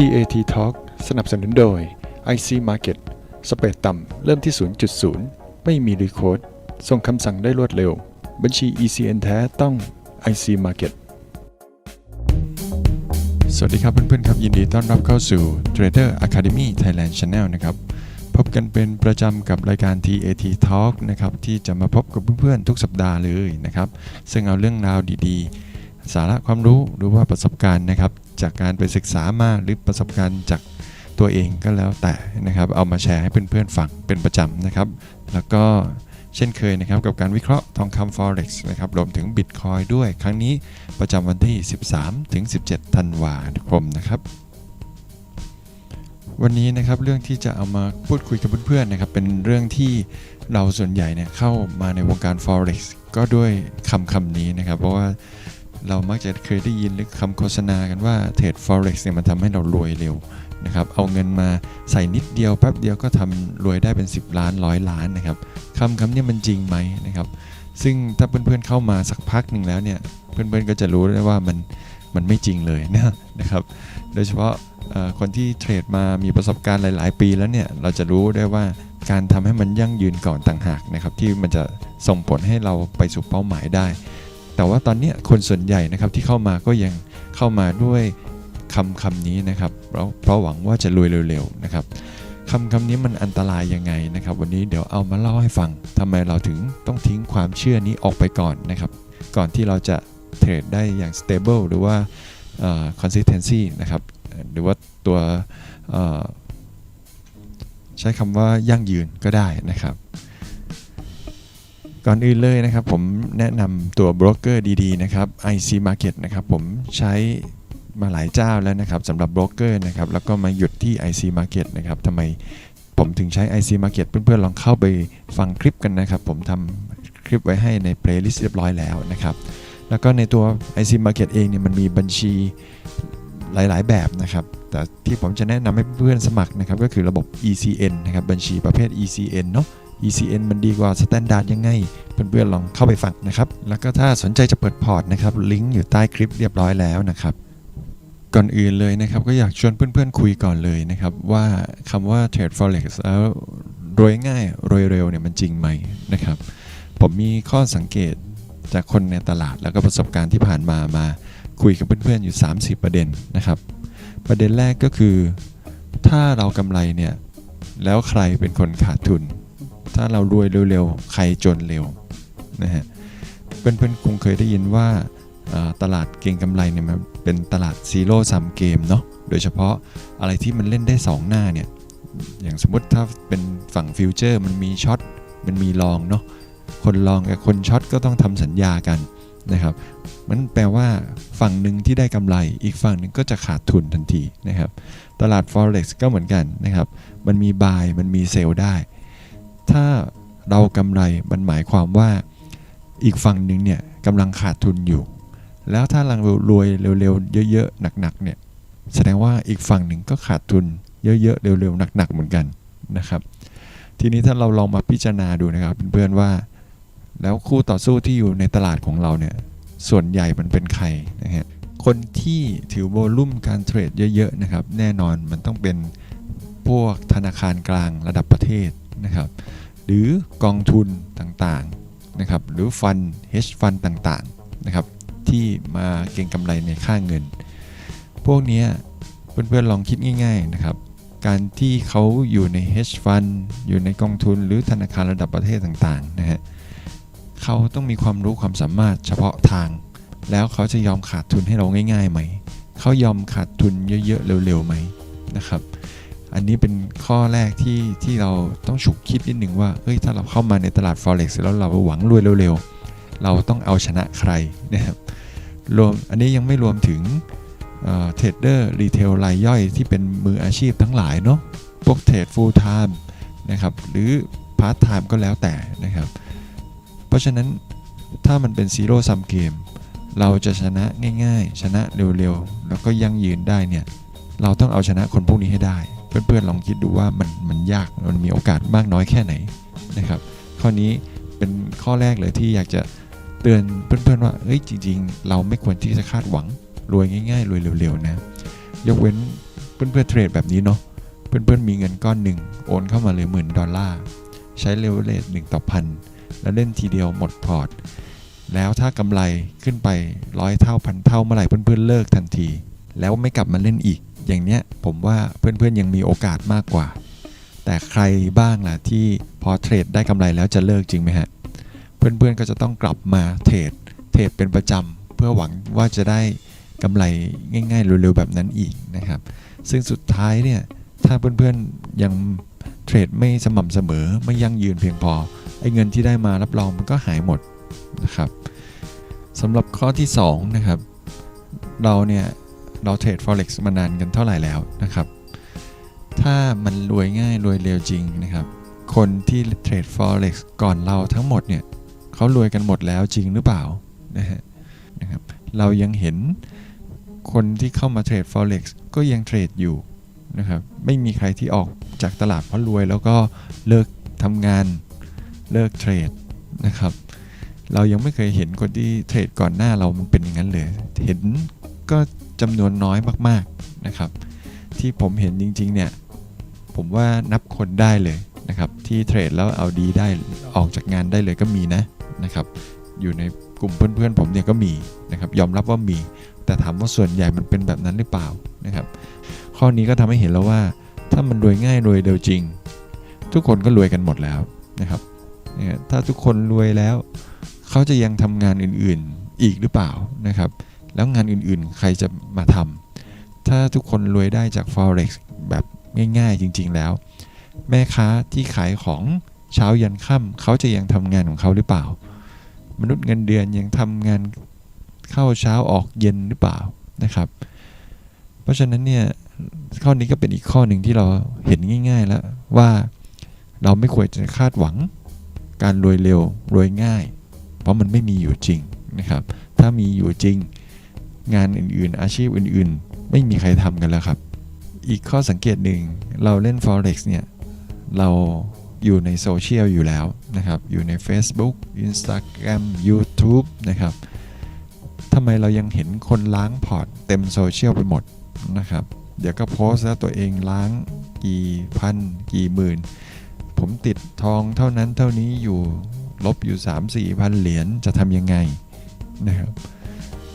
TAT Talk สนับสนุนโดย IC Market สเปรดต่ำเริ่มที่ 0.0 ไม่มีรีโคดส่งคำสั่งได้รวดเร็ว บัญชี ECN แท้ต้อง IC Market สวัสดีครับเพื่อนๆครับ ยินดีต้อนรับเข้าสู่ Trader Academy Thailand Channel นะครับ พบกันเป็นประจำกับรายการ TAT Talk นะครับ ที่จะมาพบกับเพื่อนๆทุกสัปดาห์เลยนะครับ ซึ่งเอาเรื่องราวดีๆ สาระความรู้หรือว่าประสบการณ์นะครับ จากการไปศึกษามาหรือประสบการณ์จากตัวเองก็แล้วแต่นะครับ เอามาแชร์ให้เพื่อนๆฟังเป็นประจำนะครับ แล้วก็เช่นเคยนะครับกับการวิเคราะห์ทองคำ forex นะครับรวมถึง Bitcoin ด้วยครั้งนี้ประจำวันที่ 13 ถึง 17 ธันวาคมนะครับ วันนี้นะครับเรื่องที่จะเอามาพูดคุยกับเพื่อนๆนะครับเป็นเรื่องที่เราส่วนใหญ่เนี่ยเข้ามาในวงการ forex ก็ด้วยคำคำนี้นะครับ เพราะว่า เรามักจะเคยได้ยินหรือคำโฆษณากันว่าเทรด forex เนี่ยมันทำให้เรารวยเร็วนะครับเอาเงินมาใส่นิดเดียวแป๊บเดียวก็ทำรวยได้เป็น 10 ล้านร้อยล้านนะครับคำคำนี้มันจริงไหมนะครับซึ่งถ้าเพื่อนๆเข้ามาสักพักหนึ่งแล้วเนี่ยเพื่อนๆก็จะรู้ได้ว่ามันมันไม่จริงเลยนะนะครับโดยเฉพาะคนที่เทรดมามีประสบการณ์หลาย ๆ ปีแล้วเนี่ยเราจะรู้ได้ว่าการทำให้มันยั่งยืนก่อนต่างหากนะครับที่มันจะส่งผลให้เราไปสู่เป้าหมายได้ แต่ว่าตอนนี้คนส่วนใหญ่นะครับที่เข้ามาก็ยังเข้ามาด้วยคำคำนี้นะครับเพราะเพราะหวังว่าจะรวยเร็วๆนะครับคำคำนี้มันอันตรายยังไงนะครับ วันนี้เดี๋ยวเอามาเล่าให้ฟังทำไมเราถึงต้องทิ้งความเชื่อนี้ออกไปก่อนนะครับ ก่อนที่เราจะเทรดได้อย่าง stable หรือว่าเอ่อ consistency นะครับ หรือว่าตัวใช้คำว่ายั่งยืนก็ได้นะครับ ก่อนอื่นเลยนะครับ ผมแนะนำตัวโบรกเกอร์ดีๆนะครับ IC Market นะครับผมใช้มาหลายเจ้าแล้วนะครับสำหรับโบรกเกอร์นะครับแล้วก็มาหยุดที่ IC Market นะครับทำไมผมถึงใช้ IC Market เพื่อนๆลองเข้าไปฟังคลิปกันนะครับ ผมทำคลิปไว้ให้ใน playlist เรียบร้อยแล้วนะครับ แล้วก็ในตัว IC Market เองเนี่ยมันมีบัญชีหลายๆ แบบนะครับ แต่ที่ผมจะแนะนำให้เพื่อนสมัครนะครับก็คือระบบ ECN นะครับบัญชีประเภท ECN เนาะ ECN มันดีกว่า Standard ยังไง เพื่อนๆลองเข้าไปฟังนะครับ แล้วก็ถ้าสนใจจะเปิดพอร์ตนะครับ ลิงก์อยู่ใต้คลิปเรียบร้อยแล้วนะครับ ก่อนอื่นเลยนะครับ ก็อยากชวนเพื่อนๆคุยก่อนเลยนะครับ ว่าคำว่า Trade Forex แล้วรวยง่ายรวยเร็วเนี่ยมันจริงไหมนะครับ ผมมีข้อสังเกตจากคนในตลาดแล้วก็ประสบการณ์ที่ผ่านมามาคุยกับเพื่อนๆอยู่ 30 ประเด็นนะครับ ประเด็นแรกก็คือ ถ้าเรากำไรเนี่ยแล้วใครเป็นคนขาดทุน ถ้าเรารวยเร็วๆ ใครจนเร็วนะฮะเพื่อนๆคงเคยได้ยินว่าตลาดเก่งกำไรเนี่ยมันเป็นตลาดซีโร่ซัมเกมเนาะโดยเฉพาะอะไรที่มันเล่นได้ 2 หน้าเนี่ยอย่างสมมติถ้าเป็นฝั่งฟิวเจอร์มันมีช็อตมันมีลองเนาะคนลองกับคนช็อตก็ต้องทำสัญญากันนะครับมันแปลว่าฝั่งหนึ่งที่ได้กำไรอีกฝั่งหนึ่งก็จะขาดทุนทันทีนะครับตลาด forex ก็เหมือนกันนะครับมันมี buy มันมีเซลได้ ถ้าเรากำไรมันหมายความว่าอีกฝั่งหนึ่งเนี่ยกำลังขาดทุนอยู่ แล้วถ้าเรารวยเร็วๆเยอะๆหนักๆเนี่ยแสดงว่าอีกฝั่งหนึ่งก็ขาดทุนเยอะๆเร็วๆหนักๆเหมือนกันนะครับ ทีนี้ถ้าเราลองมาพิจารณาดูนะครับเพื่อนๆว่า แล้วคู่ต่อสู้ที่อยู่ในตลาดของเราเนี่ยส่วนใหญ่มันเป็นใครนะฮะคนที่ถือโวลุ่มการเทรดเยอะๆนะครับแน่นอนมันต้องเป็นพวกธนาคารกลางระดับประเทศ นะครับหรือกองทุนต่างๆนะครับหรือฟัน hedge fund ต่างๆนะครับที่มาเก็งกำไรในค่าเงิน พวกนี้เพื่อนๆลองคิดง่าย ๆนะครับ การที่เขาอยู่ใน hedge fund อยู่ในกองทุนหรือธนาคารระดับประเทศต่างๆนะฮะเขาต้องมีความรู้ความสามารถเฉพาะทาง แล้วเขาจะยอมขาดทุนให้เราง่ายๆไหม เขายอมขาดทุนเยอะๆเร็วๆไหมนะครับ อันนี้เป็นข้อแรกที่ที่เราต้องฉุกคิดนิดหนึ่งว่าเฮ้ยถ้าเราเข้ามาในตลาด forex แล้วเราหวังรวยเร็วๆ เราต้องเอาชนะใครนะครับรวมอันนี้ยังไม่รวมถึงเทรดเดอร์รีเทลรายย่อยที่เป็นมืออาชีพทั้งหลายเนาะพวกเทรด full time นะครับหรือ part time ก็แล้วแต่นะครับ เพราะฉะนั้นถ้ามันเป็น zero sum game เราจะชนะง่าย ๆ ชนะเร็วๆ แล้วก็ยั่งยืนได้เนี่ย เราต้องเอาชนะคนพวกนี้ให้ได้ เพื่อนๆลองคิดดูว่ามันมันยากมันมีโอกาสมากน้อยแค่ไหนนะครับ ข้อนี้เป็นข้อแรกเลยที่อยากจะเตือนเพื่อนๆว่าเอ้ยจริง ๆ เราไม่ควรที่จะคาดหวังรวยง่ายๆรวยเร็วๆนะยกเว้นเพื่อนๆเทรดแบบนี้เนาะเพื่อนๆมีเงินก้อนหนึ่งโอนเข้ามาเลยหมื่นดอลลาร์ใช้เลเวลเลทหนึ่งต่อพันแล้วเล่นทีเดียวหมดพอร์ตแล้วถ้ากำไรขึ้นไปร้อยเท่าพันเท่าเมื่อไหร่เพื่อนๆเลิกทันที แล้วไม่กลับมาเล่นอีก อย่างเนี้ยผมว่าเพื่อนๆยังมีโอกาสมากกว่า แต่ใครบ้างล่ะที่พอเทรดได้กำไรแล้วจะเลิกจริงไหมฮะ เพื่อนๆก็จะต้องกลับมาเทรดเทรดเป็นประจำเพื่อหวังว่าจะได้กำไรง่ายๆเร็วๆแบบนั้นอีกนะครับ ซึ่งสุดท้ายเนี่ยถ้าเพื่อนๆยังเทรดไม่สม่ำเสมอไม่ยั่งยืนเพียงพอไอ้เงินที่ได้มารับรองมันก็หายหมดนะครับสำหรับข้อที่2นะครับเราเนี่ย เราเทรด forex มานานกันเท่าไหร่แล้วนะครับ ถ้ามันรวยง่ายรวยเร็วจริงนะครับ คนที่เทรด forex ก่อนเราทั้งหมดเนี่ยเขารวยกันหมดแล้วจริงหรือเปล่านะฮะนะครับ เรายังเห็นคนที่เข้ามาเทรด forex ก็ยังเทรดอยู่นะครับ ไม่มีใครที่ออกจากตลาดเพราะรวยแล้วก็เลิกทำงานเลิกเทรดนะครับ เรายังไม่เคยเห็นคนที่เทรดก่อนหน้าเรามันเป็นอย่างนั้นเลย เห็นก็ จำนวนน้อยมากๆนะครับ ที่ผมเห็นจริงๆเนี่ยผมว่านับคนได้เลยนะครับ ที่เทรดแล้วเอาดีได้ออกจากงานได้เลยก็มีนะนะครับอยู่ในกลุ่มเพื่อนๆผมเนี่ยก็มีนะครับยอมรับว่ามี แต่ถามว่าส่วนใหญ่มันเป็นแบบนั้นหรือเปล่านะครับข้อนี้ก็ทำให้เห็นแล้วว่า ถ้ามันรวยง่ายรวยเร็วจริง ทุกคนก็รวยกันหมดแล้วนะครับนี่ถ้าทุกคนรวยแล้ว เขาจะยังทำงานอื่นๆอีกหรือเปล่านะครับ แล้วงานอื่นๆ ใครจะมาทำถ้าทุกคนรวยได้จาก forex แบบง่ายๆจริง ๆแล้ว แม่ค้าที่ขายของเช้ายันค่ำเขาจะยังทำงานของเขาหรือเปล่า มนุษย์เงินเดือนยังทำงานเข้าเช้าออกเย็นหรือเปล่านะครับ เพราะฉะนั้นเนี่ยข้อนี้ก็เป็นอีกข้อหนึ่งที่เราเห็นง่าย ๆ แล้วว่าเราไม่ควรจะคาดหวังการรวยเร็วรวยง่าย เพราะมันไม่มีอยู่จริงนะครับ ถ้ามีอยู่จริง งานอื่นๆ อาชีพอื่นๆ ไม่มีใครทำกันแล้วครับ อีกข้อสังเกตหนึ่งเราเล่น forex เนี่ย เราอยู่ในโซเชียลอยู่แล้วนะครับ อยู่ใน Facebook Instagram YouTube นะครับทำไมเรายังเห็นคนล้างพอร์ตเต็มโซเชียลไปหมดนะครับ เดี๋ยวก็โพสต์แล้วตัวเองล้างกี่พัน กี่หมื่น ผมติดทองเท่านั้นเท่านี้อยู่ลบอยู่ 3 4 พันเหรียญจะทำยังไงนะครับ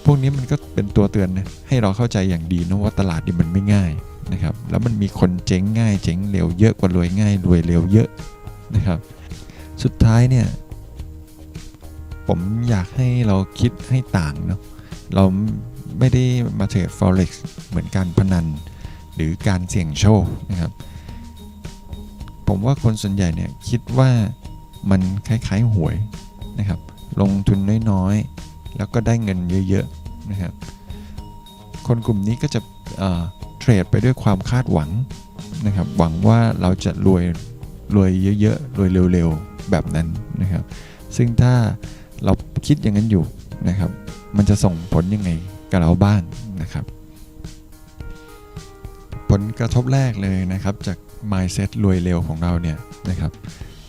พวกนี้มันก็เป็นตัวเตือนนะให้เราเข้าใจอย่างดีนะว่าตลาดนี่มันไม่ง่ายนะครับ แล้วมันมีคนเจ๊งง่ายเจ๊งเร็วเยอะกว่ารวยง่ายรวยเร็วเยอะนะครับ สุดท้ายเนี่ย ผมอยากให้เราคิดให้ต่างเนาะเราไม่ได้มาเทรด forex เหมือนการพนัน หรือการเสี่ยงโชคนะครับ ผมว่าคนส่วนใหญ่เนี่ยคิดว่ามันคล้ายๆหวยนะครับ ลงทุนน้อยๆ แล้วก็ได้เงินเยอะๆนะครับคนกลุ่มนี้ก็จะเทรดไปด้วยความคาดหวังนะครับหวังว่าเราจะรวยรวยเยอะๆรวยเร็วๆแบบนั้นนะครับ ซึ่งถ้าเราคิดอย่างนั้นอยู่นะครับ มันจะส่งผลยังไงกับเราบ้างนะครับ ผลกระทบแรกเลยนะครับจาก mindset รวยเร็วของเราเนี่ยนะครับ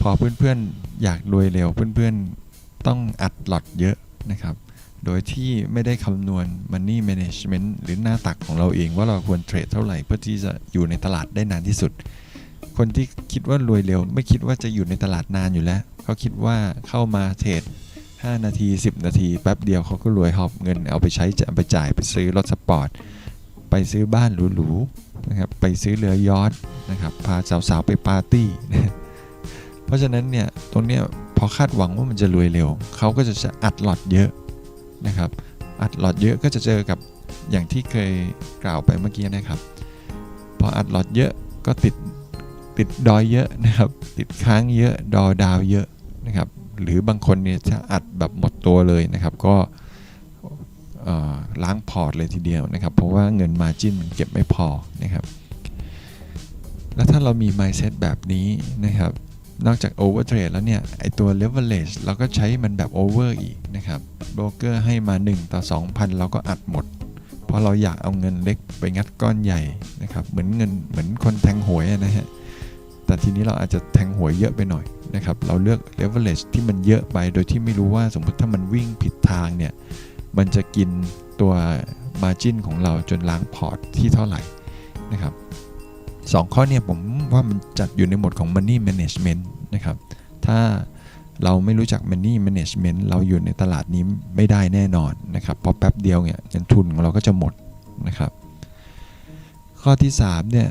พอเพื่อนๆอยากรวยเร็วเพื่อนๆต้องอัดหลอดเยอะนะครับ โดยที่ไม่ได้คำนวณ money management หรือหน้าตักของเราเองว่าเราควรเทรดเท่าไหร่เพื่อที่จะอยู่ในตลาดได้นานที่สุด คนที่คิดว่ารวยเร็ว ไม่คิดว่าจะอยู่ในตลาดนานอยู่แล้ว เขาคิดว่าเข้ามาเทรด5 นาที 10 นาทีแป๊บเดียวเขาก็รวยหอบเงินเอาไปใช้จะไปจ่ายไปซื้อรถสปอร์ตไปซื้อบ้านหรูๆนะครับไปซื้อเรือยอทนะครับพาสาวๆไปปาร์ตี้ เพราะฉะนั้นเนี่ยตรงเนี้ยพอคาดหวังว่ามันจะรวยเร็ว เขาก็จะอัดหลอดเยอะ นะครับ อัดหลอดเยอะก็จะเจอกับอย่างที่เคยกล่าวไปเมื่อกี้นะครับ พออัดหลอดเยอะก็ติดติดดอยเยอะนะครับ ติดค้างเยอะดอดาวเยอะนะครับ หรือบางคนเนี่ยจะอัดแบบหมดตัวเลยนะครับ ก็ล้างพอร์ตเลยทีเดียวนะครับ เพราะว่าเงินมาจิ้นมันเก็บไม่พอนะครับ แล้วถ้าเรามี mindset แบบนี้นะครับ นอกจาก over trade แล้วเนี่ยไอตัว leverage เราก็ใช้มันแบบ over อีกนะครับโบรกเกอร์ให้มา 1 ต่อ 2,000 เราก็อัดหมด เพราะเราอยากเอาเงินเล็กไปงัดก้อนใหญ่นะครับเหมือนเงินเหมือนคนแทงหวยนะฮะแต่ทีนี้เราอาจจะแทงหวยเยอะไปหน่อยนะครับเราเลือก leverage ที่มันเยอะไปโดยที่ไม่รู้ว่าสมมติถ้ามันวิ่งผิดทางเนี่ยมันจะกินตัว margin ของเราจนล้างพอร์ตที่เท่าไหร่นะครับ สองข้อเนี่ยผมว่ามันจัดอยู่ในหมวดของ money management นะครับ ถ้าเราไม่รู้จัก money management เราอยู่ในตลาดนี้ไม่ได้แน่นอนนะครับเพราะแป๊บเดียวเนี่ยเงินทุนของเราก็จะหมดนะครับ ข้อที่ 3 เนี่ย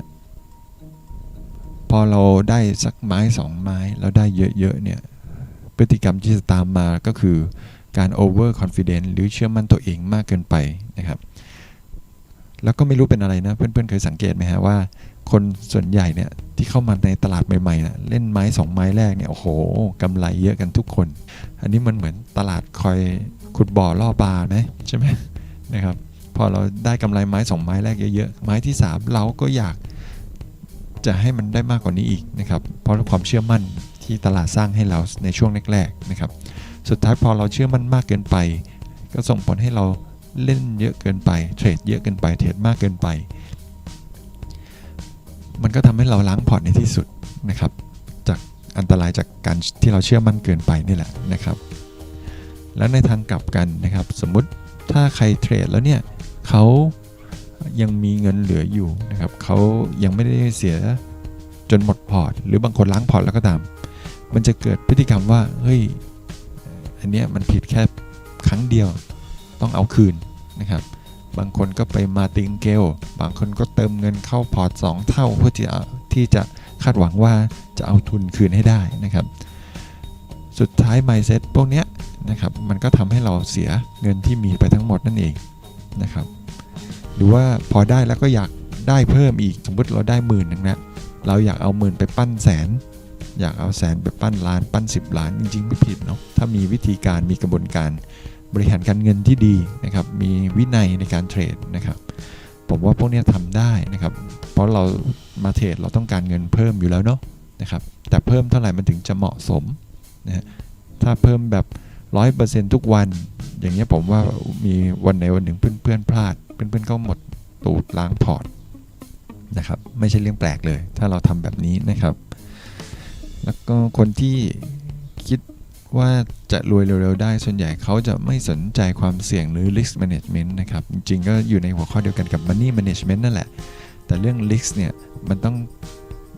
พอเราได้สักไม้สองไม้แล้วได้เยอะๆเนี่ยพฤติกรรมที่จะตามมาก็คือการ over confidence หรือเชื่อมั่นตัวเองมากเกินไปนะครับ แล้วก็ไม่รู้เป็นอะไรนะ เพื่อนๆเคยสังเกตไหมฮะว่า คนส่วนใหญ่เนี่ยที่เข้ามาในตลาดใหม่ๆนะเล่นไม้สองไม้แรกเนี่ยโอ้โหกำไรเยอะกันทุกคน อันนี้มันเหมือนตลาดคอยขุดบ่อล่อปลาไหมใช่ไหมนะครับพอเราได้กำไรไม้สองไม้แรกเยอะๆไม้ที่ 3 เราก็อยากจะให้มันได้มากกว่านี้อีกนะครับเพราะความเชื่อมั่นที่ตลาดสร้างให้เราในช่วงแรกๆนะครับสุดท้ายพอเราเชื่อมั่นมากเกินไป ก็ส่งผลให้เราเล่นเยอะเกินไปเทรดเยอะเกินไปเทรดมากเกินไป มันก็ทำให้เราล้างพอร์ตในที่สุดนะครับ จากอันตรายจากการที่เราเชื่อมั่นเกินไปนี่แหละนะครับ แล้วในทางกลับกันนะครับ สมมุติถ้าใครเทรดแล้วเนี่ยเขายังมีเงินเหลืออยู่นะครับเขายังไม่ได้เสียจนหมดพอร์ต หรือบางคนล้างพอร์ตแล้วก็ตาม มันจะเกิดพฤติกรรมว่าเฮ้ยอันเนี้ยมันผิดแค่ครั้งเดียวต้องเอาคืนนะครับ บางคนก็ไปมาติงเกล บางคนก็เติมเงินเข้าพอร์ต 2 เท่าเพื่อที่จะที่จะคาดหวังว่าจะเอาทุนคืนให้ได้นะครับ สุดท้าย mindset พวกเนี้ยนะครับมันก็ทำให้เราเสียเงินที่มีไปทั้งหมดนั่นเองนะครับ หรือว่าพอได้แล้วก็อยากได้เพิ่มอีกสมมติเราได้หมื่นนึงนะเราอยากเอาหมื่นไปปั้นแสน อยากเอาแสนไปปั้นล้านปั้น 10 ล้านจริงๆไม่ผิดเนาะถ้ามีวิธีการมีกระบวนการ บริหารการเงินที่ดีนะครับ มีวินัยในการเทรดนะครับ ผมว่าพวกนี้ทำได้นะครับ เพราะเรามาเทรดเราต้องการเงินเพิ่มอยู่แล้วเนาะนะครับ แต่เพิ่มเท่าไหร่มันถึงจะเหมาะสมนะฮะถ้าเพิ่มแบบ 100%ทุกวัน อย่างเงี้ยผมว่ามีวันไหนวันหนึ่งเพื่อนๆพลาด เพื่อนๆก็หมดตูดล้างพอร์ตนะครับ ไม่ใช่เรื่องแปลกเลย ถ้าเราทำแบบนี้นะครับ แล้วก็คนที่ ว่าจะรวยเร็วๆได้ ส่วนใหญ่เขาจะไม่สนใจความเสี่ยงหรือ risk management นะครับ จริงๆ ก็อยู่ในหัวข้อเดียวกันกับ money management นั่นแหละ แต่เรื่อง risk เนี่ยมันต้อง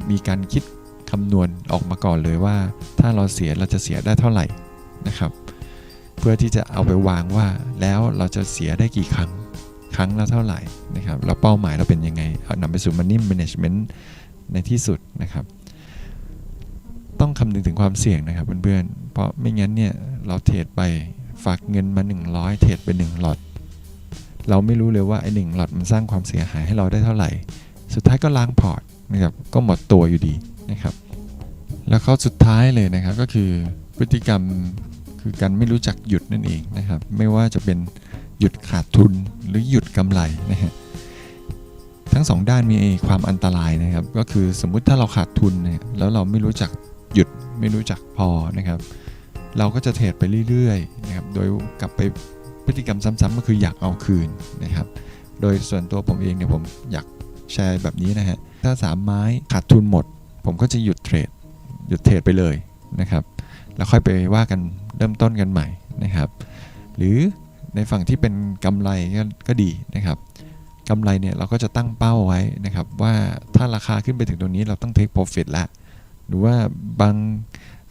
มีการคิดคำนวณออกมาก่อนเลยว่า ถ้าเราเสียเราจะเสียได้เท่าไหร่นะครับ เพื่อที่จะเอาไปวางว่าแล้วเราจะเสียได้กี่ครั้งครั้งละเท่าไหร่นะครับแล้วเป้าหมายเราเป็นยังไงเอานำไปสู่ money management ในที่สุดนะครับ ต้องคำนึงถึงความเสี่ยงนะครับเพื่อนๆเพราะไม่งั้นเนี่ยเราเทรดไปฝากเงินมา 100 เทรดไป1หลอด เราไม่รู้เลยว่าไอ้หนึ่งหลอดมันสร้างความเสียหายให้เราได้เท่าไหร่ สุดท้ายก็ล้างพอร์ตนะครับก็หมดตัวอยู่ดีนะครับ แล้วข้อสุดท้ายเลยนะครับก็คือพฤติกรรมคือการไม่รู้จักหยุดนั่นเองนะครับ ไม่ว่าจะเป็นหยุดขาดทุนหรือหยุดกำไรนะฮะทั้งสองด้านมีความอันตรายนะครับ ก็คือสมมุติถ้าเราขาดทุนเนี่ยแล้วเราไม่รู้จัก ไม่รู้จักพอนะครับ เราก็จะเทรดไปเรื่อยๆนะครับโดยกลับไปพฤติกรรมซ้ำๆก็คืออยากเอาคืนนะครับ โดยส่วนตัวผมเองเนี่ยผมอยากแชร์แบบนี้นะฮะถ้าสามไม้ขาดทุนหมด ผมก็จะหยุดเทรดหยุดเทรดไปเลยนะครับแล้วค่อยไปว่ากันเริ่มต้นกันใหม่นะครับ หรือในฝั่งที่เป็นกำไรก็ก็ดีนะครับกำไรเนี่ยเราก็จะตั้งเป้าไว้นะครับว่าถ้าราคาขึ้นไปถึงตรงนี้เราต้อง take profit แล้ว หรือว่าบาง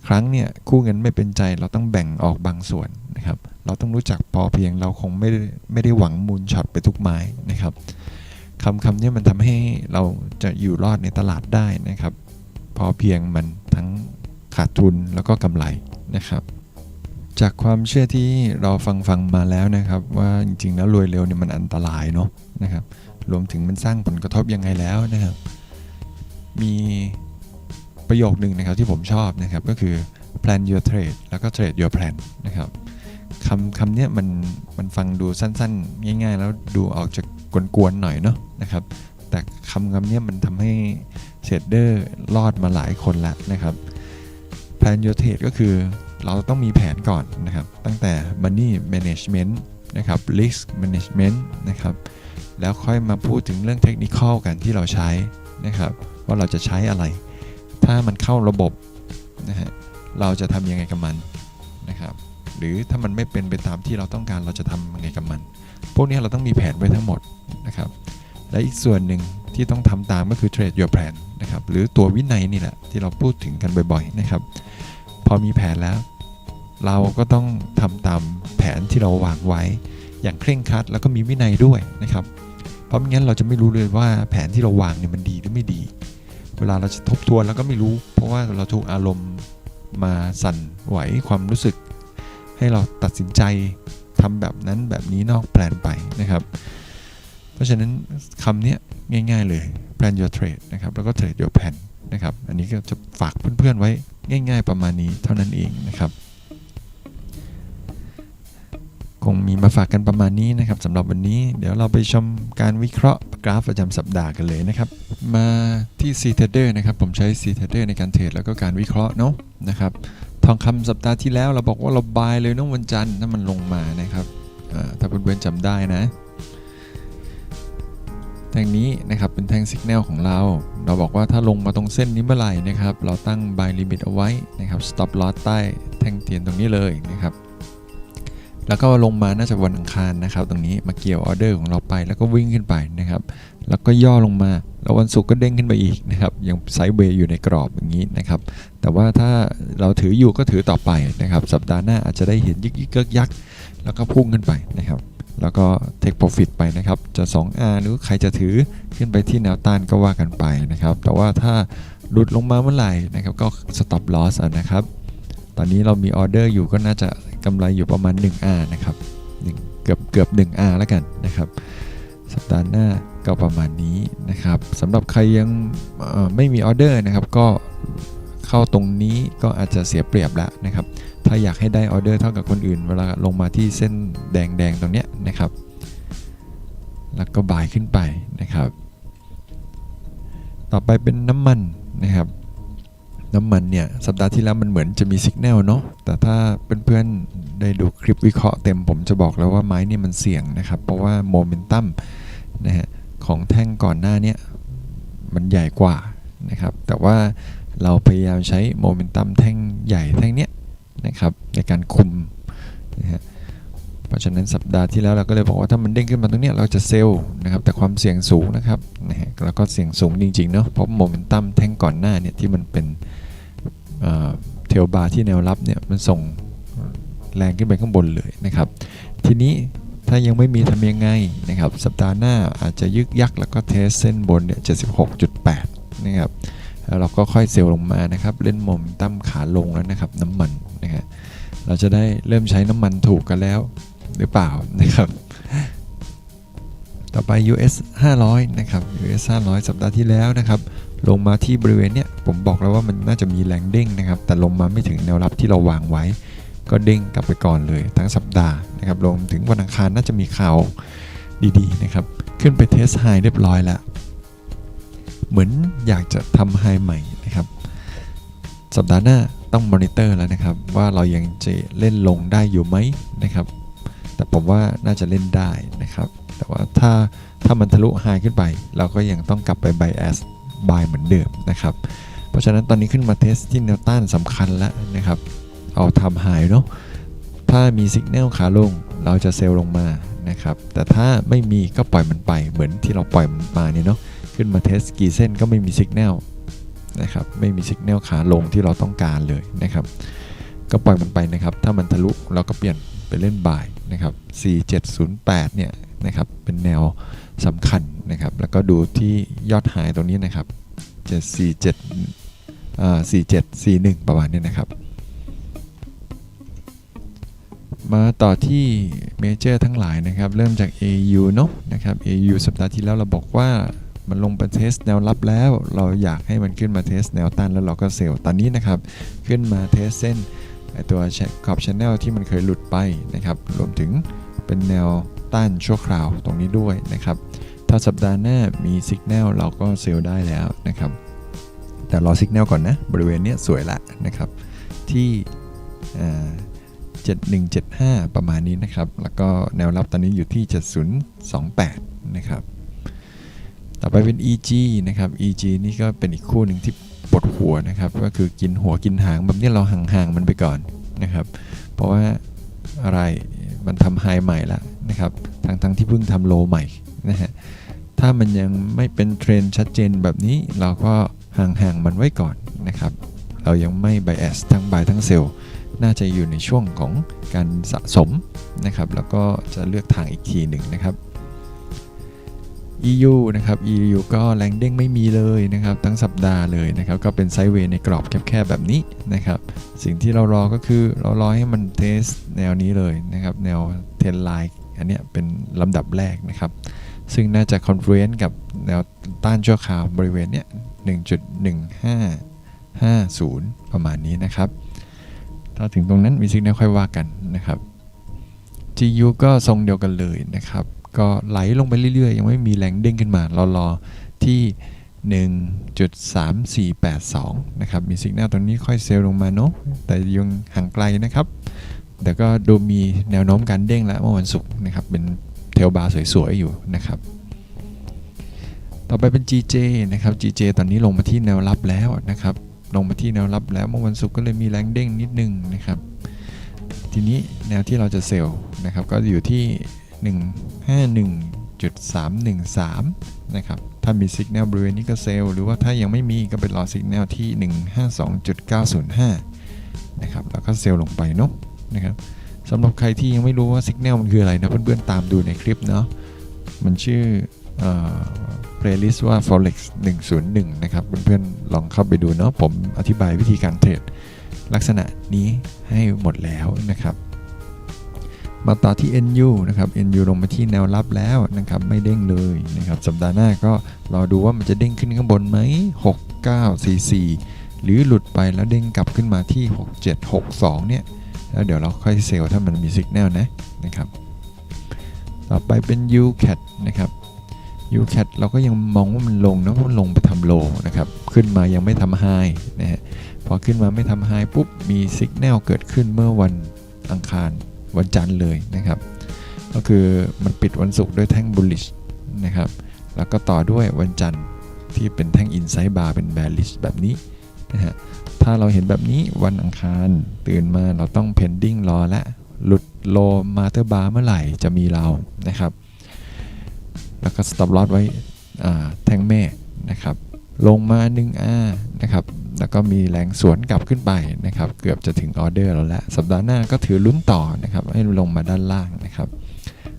ครั้งเนี่ยคู่เงินไม่เป็นใจเราต้องแบ่งออกบางส่วนนะครับ เราต้องรู้จักพอเพียงเราคงไม่ได้ไม่ได้หวังมูลช็อตไปทุกไม้นะครับคำคำนี้มันทำให้เราจะอยู่รอดในตลาดได้นะครับ พอเพียงมันทั้งขาดทุนแล้วก็กำไรนะครับ จากความเชื่อที่เราฟังฟังมาแล้วนะครับ ว่าจริงๆแล้วรวยเร็วเนี่ยมันอันตรายเนาะนะครับ รวมถึงมันสร้างผลกระทบยังไงแล้วนะครับ มี ประโยคหนึ่งนะครับที่ผมชอบนะครับก็คือ plan your trade แล้วก็ trade your plan นะครับคำคำนี้มันมันฟังดูสั้นๆ ง่ายๆ แล้วดูออกจะกกวนๆหน่อยเนาะนะครับแต่คำคำนี้มันทำให้เทรดเดอร์รอดมาหลายคนแล้วนะครับ plan your trade ก็คือเราต้องมีแผนก่อนนะครับ ตั้งแต่ money management นะครับ risk management นะครับแล้วค่อยมาพูดถึงเรื่องเทคนิคอลกันที่เราใช้นะครับว่าเราจะใช้อะไร ถ้ามันเข้าระบบนะฮะเราจะทำยังไงกับมันนะครับหรือถ้ามันไม่เป็นไปตามที่เราต้องการเราจะทำยังไงกับมัน พวกนี้เราต้องมีแผนไว้ทั้งหมดนะครับและอีกส่วนหนึ่งที่ต้องทำตามก็คือ trade your plan นะครับหรือตัววินัยนี่แหละที่เราพูดถึงกันบ่อยๆนะครับ พอมีแผนแล้ว เราก็ต้องทำตามแผนที่เราวางไว้ อย่างเคร่งครัดแล้วก็มีวินัยด้วยนะครับ เพราะไม่งั้นเราจะไม่รู้เลยว่าแผนที่เราวางเนี่ยมันดีหรือไม่ดี เวลาเราจะทบทวนแล้วก็ไม่รู้ เพราะว่าเราถูกอารมณ์มาสั่นไหวความรู้สึก ให้เราตัดสินใจทำแบบนั้นแบบนี้นอกแผนไปนะครับ เพราะฉะนั้นคำนี้ง่ายๆเลย plan your trade นะครับแล้วก็ trade your plan นะครับ อันนี้ก็จะฝากเพื่อนๆไว้ง่าย ๆ ประมาณนี้เท่านั้นเองนะครับ คงมีมาฝากกันประมาณนี้นะครับสำหรับวันนี้ เดี๋ยวเราไปชมการวิเคราะห์กราฟประจำสัปดาห์กันเลยนะครับ มาที่ c t a d e r นะครับ ผมใช้ c t a d e r ในการเทรดแล้วก็การวิเคราะห์เนาะนะครับทองคำสัปดาห์ที่แล้วเราบอกว่าเราบายเลยน้องวันจันทร์ถ้ามันลงมานะครับถ้าเพื่อนๆจำได้นะ แท่งนี้นะครับเป็นแท่งสัญญาณของเรา เราบอกว่าถ้าลงมาตรงเส้นนี้เมื่อไหร่นะครับ เราตั้ง buy limit เอาไว้นะครับ stop loss ใต้แท่งเทียนตรงนี้เลยนะครับ แล้วก็ลงมาน่าจะวันอังคารนะครับตรงนี้มาเกี่ยวออเดอร์ของเราไปแล้วก็วิ่งขึ้นไปนะครับ แล้วก็ย่อลงมา แล้ววันศุกร์ก็เด้งขึ้นไปอีกนะครับยังไซด์เวย์อยู่ในกรอบอย่างนี้นะครับ แต่ว่าถ้าเราถืออยู่ก็ถือต่อไปนะครับ สัปดาห์หน้าอาจจะได้เห็นยิกยิกยักยักแล้วก็พุ่งขึ้นไปนะครับ แล้วก็เทคโปรฟิตไปนะครับ จะ 2R หรือใครจะถือขึ้นไปที่แนวต้านก็ว่ากันไปนะครับ แต่ว่าถ้าหลุดลงมาเมื่อไหร่นะครับก็ stop loss เอานะครับตอนนี้เรามีออเดอร์อยู่ก็น่าจะ กำไรอยู่ประมาณ 1R นะครับเกือบเกือบ 1R แล้วกันนะครับ สัปดาห์หน้าก็ประมาณนี้นะครับสำหรับใครยังไม่มีออเดอร์นะครับ ก็เข้าตรงนี้ก็อาจจะเสียเปรียบแล้วนะครับ ถ้าอยากให้ได้ออเดอร์เท่ากับคนอื่น เวลาลงมาที่เส้นแดงๆตรงเนี้ยนะครับ แล้วก็บ่ายขึ้นไปนะครับ ต่อไปเป็นน้ำมันนะครับ น้ำมันเนี่ย สัปดาห์ที่แล้วมันเหมือนจะมีสัญญาณเนาะแต่ถ้าเพื่อนๆได้ดูคลิปวิเคราะห์เต็มผมจะบอกแล้วว่าไม้เนี่ยมันเสี่ยงนะครับ เพราะว่าโมเมนตัมนะฮะของแท่งก่อนหน้าเนี้มันใหญ่กว่านะครับ แต่ว่าเราพยายามใช้โมเมนตัมแท่งใหญ่แท่งเนี้ยนะครับในการคุมนะฮะเพราะฉะนั้นสัปดาห์ที่แล้วเราก็เลยบอกว่าถ้ามันเด้งขึ้นมาตรงเนี้ยเราจะเซลล์นะครับแต่ความเสี่ยงสูงนะครับนะฮะแล้วก็เสี่ยงสูงจริงๆเนาะเพราะโมเมนตัมแท่งก่อนหน้าเนี่ยที่มันเป็น เทลบาร์ที่แนวรับเนี่ยมันส่งแรงขึ้นไปข้างบนเลยนะครับ ทีนี้ถ้ายังไม่มีทำยังไงนะครับ สัปดาห์หน้าอาจจะยึกยักแล้วก็เทสเส้นบนเนี่ย76.8 นะครับแล้วเราก็ค่อยเซลล์ลงมานะครับ เล่นมเมตั้มขาลงแล้วนะครับ น้ำมันนะครับเราจะได้เริ่มใช้น้ำมันถูกกันแล้วหรือเปล่านะครับ ต่อไป US 500 นะครับ US 500 สัปดาห์ที่แล้วนะครับ ลงมาที่บริเวณเนี้ยผมบอกแล้วว่ามันน่าจะมีแรงเด้งนะครับ แต่ลงมาไม่ถึงแนวรับที่เราวางไว้ ก็เด้งกลับไปก่อนเลย ทั้งสัปดาห์นะครับรวมถึงวันอังคารน่าจะมีข่าวดีๆนะครับ ขึ้นไปเทสไฮเรียบร้อยแล้ว เหมือนอยากจะทำไฮใหม่นะครับ สัปดาห์หน้าต้องมอนิเตอร์แล้วนะครับ ว่าเรายังจะเล่นลงได้อยู่ไหมนะครับ แต่ผมว่าน่าจะเล่นได้นะครับ แต่ว่าถ้าถ้ามันทะลุไฮขึ้นไป เราก็ยังต้องกลับไปไบแอส bias buy เหมือนเดิมนะครับ เพราะฉะนั้นตอนนี้ขึ้นมาเทสที่แนวต้านสำคัญแล้วนะครับ เอาทำหายเนาะ ถ้ามีสัญญาณขาลงเราจะเซลล์ลงมานะครับ แต่ถ้าไม่มีก็ปล่อยมันไปเหมือนที่เราปล่อยมันมาเนี่ยเนาะ ขึ้นมาเทสกี่เส้นก็ไม่มีสัญญาณนะครับ ไม่มีสัญญาณขาลงที่เราต้องการเลยนะครับ ก็ปล่อยมันไปนะครับ ถ้ามันทะลุเราก็เปลี่ยนไปเล่นบ่ายนะครับ 4708 เนี่ยนะครับ เป็นแนวสำคัญนะครับ แล้วก็ดูที่ยอดหายตรงนี้นะครับ 747อ่า4741 ประมาณนี้นะครับ มาต่อที่เมเจอร์ทั้งหลายนะครับ เริ่มจาก AU เนาะนะครับ AU สัปดาห์ที่แล้วเราบอกว่ามันลงไปเทสแนวรับแล้ว เราอยากให้มันขึ้นมาเทสแนวต้านแล้วเราก็เซลล์ตอนนี้นะครับ ขึ้นมาเทสเส้นไอตัวขอบชแนลที่มันเคยหลุดไปนะครับ รวมถึงเป็นแนว ต้านชั่วคราวตรงนี้ด้วยนะครับ ถ้าสัปดาห์หน้ามีสัญญาณเราก็เซลล์ได้แล้วนะครับ แต่รอสัญญาณก่อนนะ บริเวณเนี้ยสวยละนะครับ ที่อ่า7175 ประมาณนี้นะครับ แล้วก็แนวรับตอนนี้อยู่ที่ 7028 นะครับ ต่อไปเป็น EG นะครับ EG นี่ก็เป็นอีกคู่หนึ่งที่ปวดหัวนะครับ ก็คือกินหัวกินหางแบบนี้เราห่างๆมันไปก่อนนะครับ เพราะว่าอะไรมันทำไฮใหม่ละ นะครับทั้งทั้งที่เพิ่งทำโลใหม่นะฮะถ้ามันยังไม่เป็นเทรนชัดเจนแบบนี้เราก็ห่างๆมันไว้ก่อนนะครับเรายังไม่ bias ทั้ง buy ทั้ง sell น่าจะอยู่ในช่วงของการสะสมนะครับแล้วก็จะเลือกทางอีกทีหนึ่งนะครับ EU นะครับ EU ก็แรงเด้งไม่มีเลยนะครับ ทั้งสัปดาห์เลยนะครับ ก็เป็นไซด์เวย์ในกรอบแคบๆแบบนี้นะครับ สิ่งที่เรารอก็คือเรารอให้มันเทสแนวนี้เลยนะครับ แนวเทนไลน์ อันเนี้ยเป็นลำดับแรกนะครับ ซึ่งน่าจะคอน f l u e n c e กับแนวต้านชั่วคราวบริเวณเนี้ย1.1550 ประมาณนี้นะครับ ถ้าถึงตรงนั้นมีสิ่งนี้ค่อยว่ากันนะครับ GU ก็ทรงเดียวกันเลยนะครับ ก็ไหลลงไปเรื่อยๆ ยังไม่มีแรงเด้งขึ้นมารารอที่1.3482 นะครับ มีสิกแนลตรงนี้ค่อยเซลลงมาเนาะ แต่ยังห่างไกลนะครับ แต่ก็ดูมีแนวโน้มการเด้งแล้วเมื่อวันศุกร์นะครับ เป็นเทลบาร์สวยๆ อยู่นะครับ ต่อไปเป็น GJ นะครับ GJ ตอนนี้ลงมาที่แนวรับแล้วนะครับ ลงมาที่แนวรับแล้วเมื่อวันศุกร์ก็เลยมีแรงเด้งนิดนึงนะครับ ทีนี้แนวที่เราจะเซลล์นะครับ ก็อยู่ที่ 151.313 นะครับ ถ้ามีสัญญาณบริเวณนี้ก็เซลล์ หรือว่าถ้ายังไม่มีก็ไปรอสัญญาณที่ 152.905 นะครับ แล้วก็เซลล์ลงไปเนาะ นะครับสำหรับใครที่ยังไม่รู้ว่าสัญญาณมันคืออะไรนะเพื่อนๆตามดูในคลิปเนาะมันชื่อเอ่อ playlist ว่า forex 101 นะครับ เพื่อนๆลองเข้าไปดูเนาะผมอธิบายวิธีการเทรดลักษณะนี้ให้หมดแล้วนะครับ มาต่อที่ NU นะครับ NU ลงมาที่แนวรับแล้วนะครับ ไม่เด้งเลยนะครับ สัปดาห์หน้าก็รอดูว่ามันจะเด้งขึ้นข้างบนไหม 6944 หรือหลุดไปแล้วเด้งกลับขึ้นมาที่ 6762 เนี่ย แล้วเดี๋ยวเราค่อยเซลล์ถ้ามันมีสัญญาณนะนะครับ ต่อไปเป็น UCAT นะครับ UCAT เราก็ยังมองว่ามันลงนะมันลงไปทำโลนะครับ ขึ้นมายังไม่ทำไฮนะฮะพอขึ้นมาไม่ทำไฮปุ๊บมีสัญญาณเกิดขึ้นเมื่อวันอังคารวันจันทร์เลยนะครับ ก็คือมันปิดวันศุกร์ด้วยแท่ง bullish นะครับ แล้วก็ต่อด้วยวันจันทร์ที่เป็นแท่ง inside bar เป็น bearish แบบนี้นะฮะ ถ้าเราเห็นแบบนี้วันอังคาร ตื่นมาเราต้อง pending รอและหลุดโลมาเตอร์บาร์เมื่อไหร่จะมีเรานะครับ แล้วก็ stop loss ไว้แท่งแม่นะครับ ลงมา 1R นะครับ แล้วก็มีแรงสวนกลับขึ้นไปนะครับ เกือบจะถึงออเดอร์แล้วแหละสัปดาห์หน้าก็ถือลุ้นต่อนะครับ ให้ลงมาด้านล่างนะครับ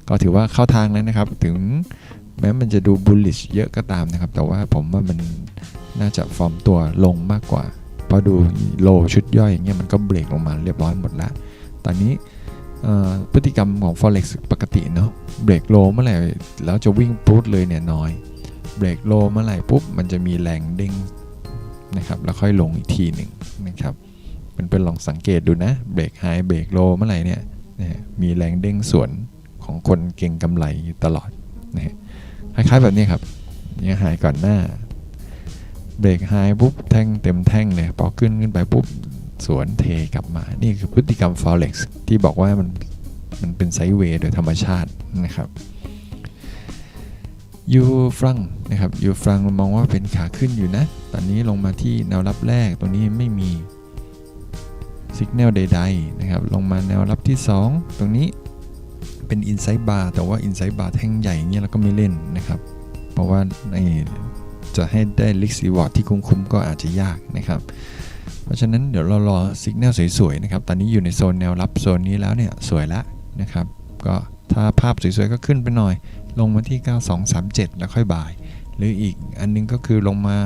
ก็ถือว่าเข้าทางแล้วนะครับ ถึงแม้มันจะดู bullish เยอะก็ตามนะครับ แต่ว่าผมว่ามันน่าจะฟอร์มตัวลงมากกว่า ราะดูโลชุดย่อยอย่างเงี้ยมันก็เบรกลงมาเรียบร้อยหมดล้วตอนนี้พฤติกรรมของ forex ปกติเนาะเบรกโลเมื่อไหร่แล้วจะวิ่งปุ๊บเลยเนี่ยน้อยเบรกโลเมื่อไหร่ปุ๊บมันจะมีแรงเด้งนะครับแล้วค่อยลงอีกทีหนึ่งนะครับเป็นเป็นลองสังเกตดูนะเบรกไฮเบรกโลเมื่อไหร่เนี่ยมีแรงเด้งสวนของคนเก่งกำไรอยู่ตลอดนะคล้ายๆแบบนี้ครับยังหายก่อนหน้า เบรกไฮปุ๊บแท่งเต็มแท่งเลยพอขึ้นขึ้นไปปุ๊บสวนเทกลับมา นี่คือพฤติกรรม forex ที่บอกว่ามันมันเป็นไซด์เวย์โดยธรรมชาตินะครับยูฟรังนะครับยูฟรังมองว่าเป็นขาขึ้นอยู่นะ ตอนนี้ลงมาที่แนวรับแรกตรงนี้ไม่มีสัญญาณใดๆนะครับ ลงมาแนวรับที่ 2 ตรงนี้เป็น inside bar แต่ว่า inside bar แท่งใหญ่เงี้ยเราก็ไม่เล่นนะครับ เพราะว่าใน จะให้ได้ risk reward ที่คุ้มๆก็อาจจะยากนะครับ เพราะฉะนั้นเดี๋ยวเรารอสัญญาณสวยๆนะครับ ตอนนี้อยู่ในโซนแนวรับโซนนี้แล้วเนี่ยสวยแล้วนะครับ ก็ถ้าภาพสวยๆก็ขึ้นไปหน่อย ลงมาที่ 9237 แล้วค่อยบ่าย หรืออีกอันนึงก็คือลงมา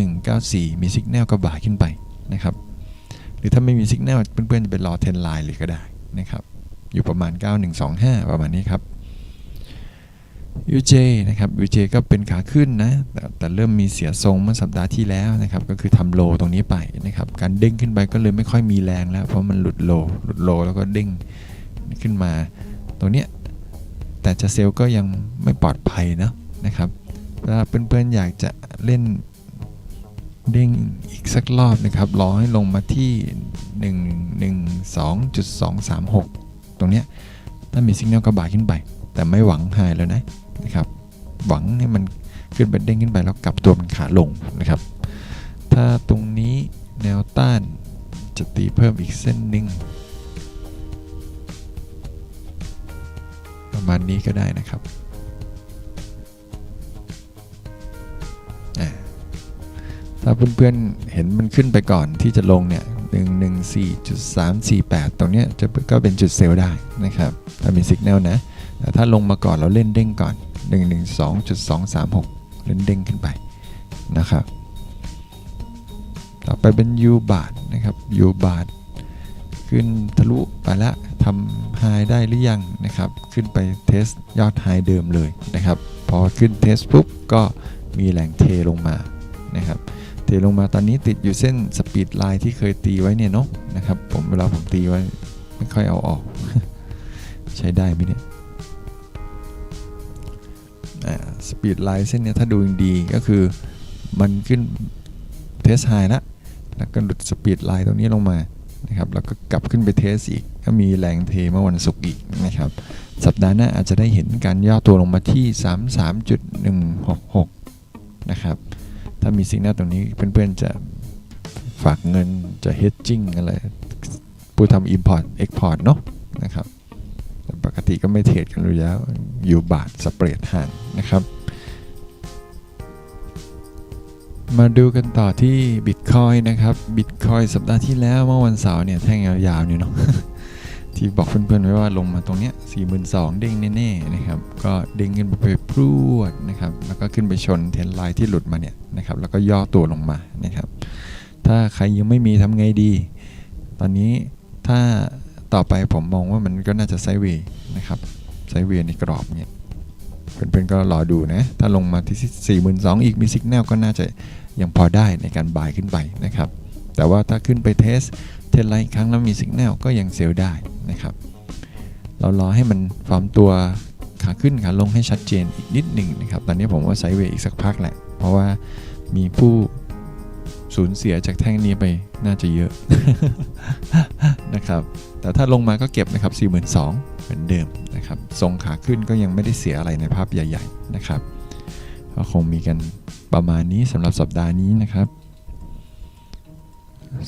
9194 มีสัญญาณก็บ่ายขึ้นไปนะครับ หรือถ้าไม่มีสัญญาณเพื่อนๆจะไปรอเทนไลน์เลยก็ได้นะครับ อยู่ประมาณ 9125 ประมาณนี้ครับ UJ นะครับ UJ ก็เป็นขาขึ้นนะแต่แต่เริ่มมีเสียทรงเมื่อสัปดาห์ที่แล้วนะครับ ก็คือทำโลตรงนี้ไปนะครับ การเด้งขึ้นไปก็เลยไม่ค่อยมีแรงแล้ว เพราะมันหลุดโลหลุดโลแล้วก็เด้งขึ้นมา ตรงเนี้ยแต่จะเซลล์ก็ยังไม่ปลอดภัยนะนะครับถ้าเพื่อนๆอยากจะเล่นเด้งอีกสักรอบนะครับรอให้ลงมาที่ 112.236 ตรงเนี้ยถ้ามีสัญญาณกระบาดขึ้นไป แต่ไม่หวังหายแล้วนะ นะครับหวังให้มันขึ้นไปเด้งขึ้นไปแล้วกลับตัวเป็นขาลงนะครับ ถ้าตรงนี้แนวต้านจะตีเพิ่มอีกเส้นหนึ่งประมาณนี้ก็ได้นะครับอ่าถ้าเพื่อนๆเห็นมันขึ้นไปก่อนที่จะลงเนี่ย114.348 ตรงเนี้ยจะก็เป็นจุดเซลล์ได้นะครับ ถ้ามีสัญญาณนะ แต่ถ้าลงมาก่อนเราเล่นเด้งก่อน 112.236เล่นเด้งขึ้นไปนะครับ ต่อไปเป็น U บาทนะครับ U บาทขึ้นทะลุไปแล้วทำไฮได้หรือยังนะครับ ขึ้นไปเทสยอดไฮเดิมเลยนะครับ พอขึ้นเทสปุ๊บก็มีแหล่งเทลงมานะครับ เทลงมาตอนนี้ติดอยู่เส้นสปีดไลน์ที่เคยตีไว้เนี่ยเนาะนะครับ ผมเวลาผมตีไว้ไม่ค่อยเอาออก ใช้ได้ไหมเนี่ย สปีดไลน์เส้นนี้ถ้าดูดีก็คือมันขึ้นเทสไฮแล้วแล้วก็หลุดสปีดไลน์ตรงนี้ลงมานะครับแล้วก็กลับขึ้นไปเทสอีกก็มีแรงเทเมื่อวันศุกร์อีกนะครับสัปดาห์หน้าอาจจะได้เห็นการย่อตัวลงมาที่ 33.166 นะครับถ้ามีสิ่งหน้าตรงนี้เพื่อนๆจะฝากเงินจะ hedging อะไรผู้ทำ import export เนาะนะครับ ปกติก็ไม่เทรดกันอยู่แล้วอยู่บาทสเปรดห่างนะครับ มาดูกันต่อที่ Bitcoin นะครับ Bitcoin สัปดาห์ที่แล้วเมื่อวันเสาร์เนี่ยแท่งยาวๆเนี่ยเนาะที่บอกเพื่อนๆไว้ว่าลงมาตรงเนี้ย42,000 เด้งแน่ๆนะครับ ก็เด้งขึ้นไปพรวดนะครับ แล้วก็ขึ้นไปชนเทนไลน์ที่หลุดมาเนี่ยนะครับ แล้วก็ย่อตัวลงมานะครับ ถ้าใครยังไม่มีทำไงดี ตอนนี้ถ้า ต่อไปผมมองว่ามันก็น่าจะไซเวย์นะครับไซเวย์ในกรอบเนี่ยเพื่อนๆก็รอดูนะ ถ้าลงมาที่ 42,000อีกมีสิกแนลก็น่าจะยังพอได้ในการบายขึ้นไปนะครับ แต่ว่าถ้าขึ้นไปเทสเทรนไลน์อีกครั้งแล้วมีสิกแนลก็ยังเซลได้นะครับ เรารอให้มันฟอร์มตัวขาขึ้นขาลงให้ชัดเจนอีกนิดหนึ่งนะครับ ตอนนี้ผมว่าไซด์เวย์อีกสักพักแหละ เพราะว่ามีผู้ สูญเสียจากแท่งนี้ไปน่าจะเยอะนะครับ แต่ถ้าลงมาก็เก็บนะครับ 42,000เหมือนเดิมนะครับทรงขาขึ้นก็ยังไม่ได้เสียอะไรในภาพใหญ่ ๆนะครับก็คงมีกันประมาณนี้สำหรับสัปดาห์นี้นะครับ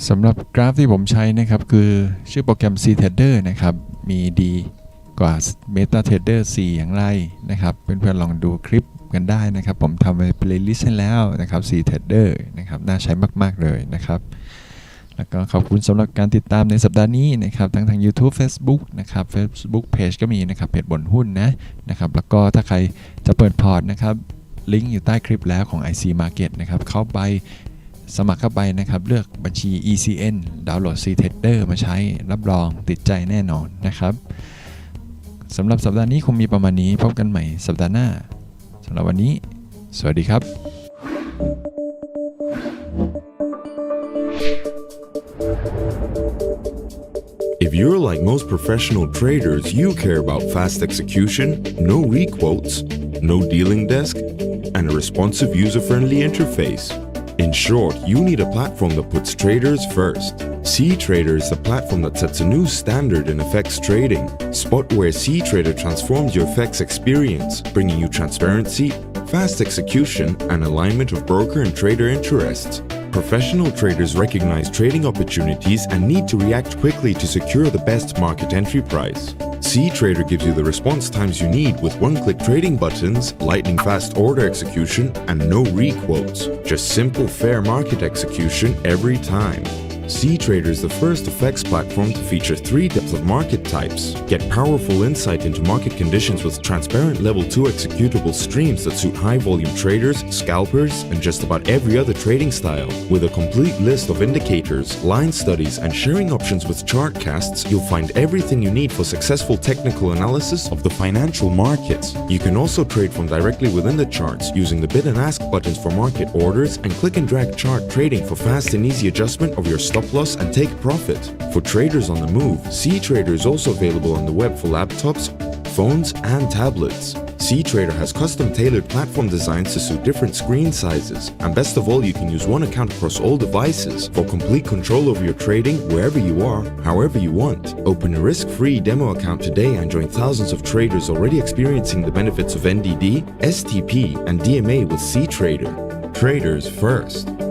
สำหรับกราฟที่ผมใช้นะครับ คือชื่อโปรแกรม C Trader นะครับ มีดีกว่า MetaTrader 4 อย่างไรนะครับ เพื่อนๆลองดูคลิป กันได้นะครับ ผมทำไป playlist ให้แล้วนะครับ C Trader นะครับน่าใช้มาก ๆ เลยนะครับแล้วก็ขอบคุณสำหรับการติดตามในสัปดาห์นี้นะครับทั้งทาง YouTube Facebook นะครับ Facebook Page ก็มีนะครับเพจบนหุ้นนะนะครับแล้วก็ถ้าใครจะเปิดพอร์ตนะครับลิงก์อยู่ใต้คลิปแล้วของ IC Market นะครับเข้าไปสมัครเข้าไปนะครับ เลือกบัญชี ECN ดาวน์โหลด C Trader มาใช้รับรองติดใจแน่นอนนะครับสำหรับสัปดาห์นี้คงมีประมาณนี้พบกันใหม่สัปดาห์หน้า สำหรับวันนี้ สวัสดีครับ If you're like most professional traders, you care about fast execution, no requotes, no dealing desk, and a responsive user friendly interface. In short, you need a platform that puts traders first. C-Trader is the platform that sets a new standard in FX trading. Spot where C-Trader transforms your FX experience, bringing you transparency, fast execution, and alignment of broker and trader interests. Professional traders recognize trading opportunities and need to react quickly to secure the best market entry price. C-Trader gives you the response times you need with one-click trading buttons, lightning fast order execution, and no requotes. Just simple, fair market execution every time. C-Trader is the first FX platform to feature three depths of market types. Get powerful insight into market conditions with transparent level 2 executable streams that suit high volume traders, scalpers, and just about every other trading style. With a complete list of indicators, line studies, and sharing options with chartcasts, you'll find everything you need for successful technical analysis of the financial markets. You can also trade from directly within the charts using the bid and ask buttons for market orders and click and drag chart trading for fast and easy adjustment of your stop loss and take profit. For traders on the move, C-Trader is also available on the web for laptops, phones, and tablets. C-Trader has custom tailored platform designs to suit different screen sizes. And best of all, you can use one account across all devices for complete control over your trading wherever you are, however you want. Open a risk-free demo account today and join thousands of traders already experiencing the benefits of NDD, STP, and DMA with C-Trader. Traders first.